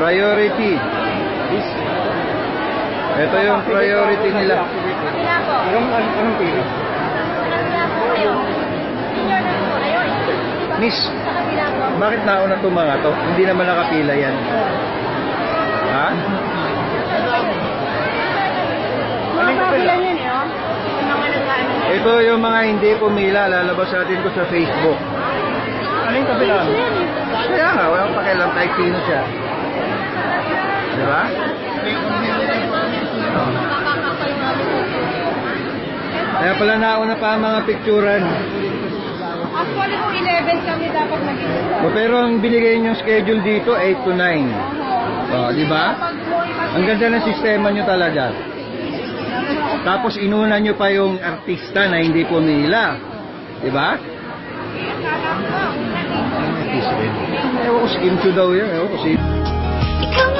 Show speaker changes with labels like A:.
A: Priority. Ito yung priority nila.
B: Kabila po.
C: Anong, anong, pila?
A: Miss, bakit nauna itong mga to? Hindi naman nakapila yan. Ha?
B: Eh, oh.
A: Ito yung mga hindi pumila. Lalabas natin ko sa Facebook.
C: Ano yung kabila?
A: Kaya nga, walang pakialam kahit sino siya. Di ba? Kaya pala nauna pa ang mga picturan.
B: Actually, kung 11 kami dapat mag-isa.
A: O, pero ang binigay niyong schedule dito, 8 to 9. O, di ba? Ang ganda ng sistema nyo talaga. Tapos inuna nyo pa yung artista na hindi pumila. Di ba? Ewan ko si Kim Chu daw yan. Ewan ko si...
B: Ikaw